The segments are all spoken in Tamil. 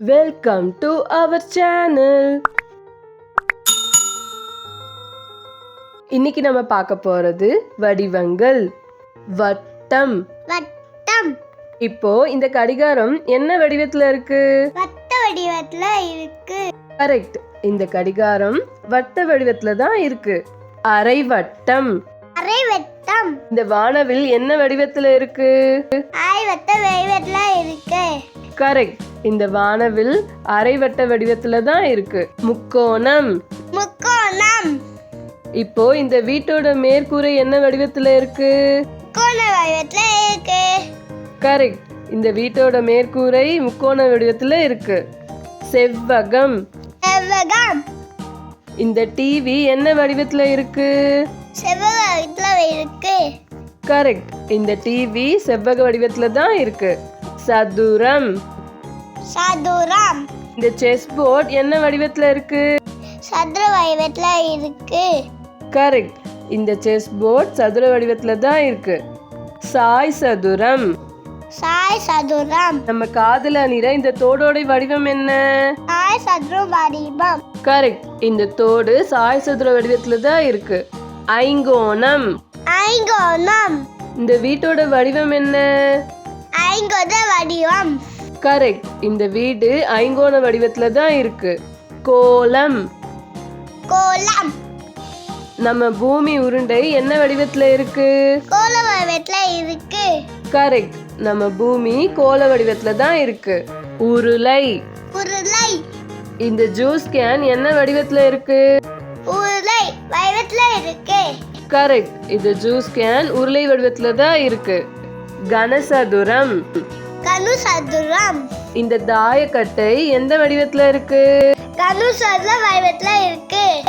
வெல்கம் டு அவர் சேனல் இன்னைக்கு நம்ம பார்க்க போறது வடிவங்கள். வட்டம். வட்டம். இப்போ இந்த கடிகாரம் என்ன வடிவத்துல இருக்கு? வட்ட வடிவத்துல இருக்கு. கரெக்ட் இந்த கடிகாரம் வட்ட வடிவத்துல தான் இருக்கு. அரை வட்டம். அரை வட்டம். இந்த வானவில் என்ன வடிவத்துல இருக்கு? அரை வட்ட வடிவத்துல இருக்கு. கரெக்ட் இந்த வானவில் அரை வட்ட வடிவத்துல தான் இருக்கு. முக்கோணம். முக்கோணம். இப்போ இந்த வீட்டோட மேற்கூரை என்ன வடிவத்துல இருக்கு? கரெக்ட் இந்த வீட்டோட மேற்கூரை முக்கோண வடிவத்துல இருக்கு. செவ்வகம். செவ்வகம். இந்த டிவி என்ன வடிவத்துல இருக்கு? செவ்வக வடிவத்துல இருக்கு. கரெக்ட் இந்த டிவி செவ்வக வடிவத்துல தான் இருக்கு. சதுரம். சதுரம். இந்த செஸ் போர்ட் என்ன வடிவத்துல இருக்கு? சதுர வடிவத்துல இருக்கு. கரெக்ட் இந்த செஸ் போர்ட் சதுர வடிவத்துல தான் இருக்கு. சாய் சதுரம். சாய் சதுரம். நம்ம காதுல அணிற இந்த தோடோட வடிவம் என்ன? சாய் சதுரம் வடிவம். கரெக்ட் இந்த தோடு சாய் சதுர வடிவத்துல தான் இருக்கு. ஐங்கோணம். ஐங்கோணம். இந்த வீட்டோட வடிவம் என்ன? ஐங்கோண வடிவம். கரெக்ட் இந்த வீடு ஐங்கோண வடிவத்துல தான் இருக்கு. கோலம். கோலம். நம்ம பூமி உருண்டை என்ன வடிவத்துல இருக்கு? கோல வடிவத்துல இருக்கு. கரெக்ட் நம்ம பூமி கோல வடிவத்துல தான் இருக்கு. உருளை. உருளை. இந்த ஜூஸ் கேன் என்ன வடிவத்துல இருக்கு? உருளை வடிவத்துல இருக்கு. கரெக்ட் இது ஜூஸ் கேன் உருளை வடிவத்துல தான் இருக்கு. கனசதுரம். கனு சதுரம் இந்த தாயக்கட்டை எந்த வடிவத்துல இருக்கு? கனு சதுர வடிவத்துல இருக்கு.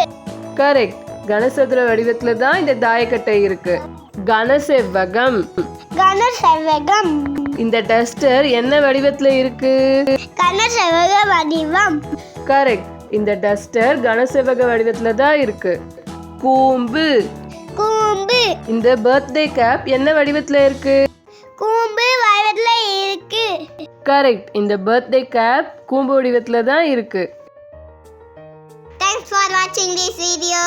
கரெக்ட் கனசதுர வடிவத்துல தான் இந்த தாயக்கட்டை இருக்கு. கனசெவ்வகம். கன செவ்வகம் இந்த டஸ்டர் என்ன வடிவத்துல இருக்கு? கன செவ்வக வடிவம். கரெக்ட் இந்த டஸ்டர் கனசெவ்வக வடிவத்துல தான் இருக்கு. கூம்பு. கூம்பு. இந்த பர்த்டே கேப் என்ன வடிவத்துல இருக்கு? கரெக்ட் இந்த பர்த்டே கேப் கூம்பு வடிவத்தில் தான் இருக்கு. தேங்க்ஸ் ஃபார் வாட்சிங் திஸ் வீடியோ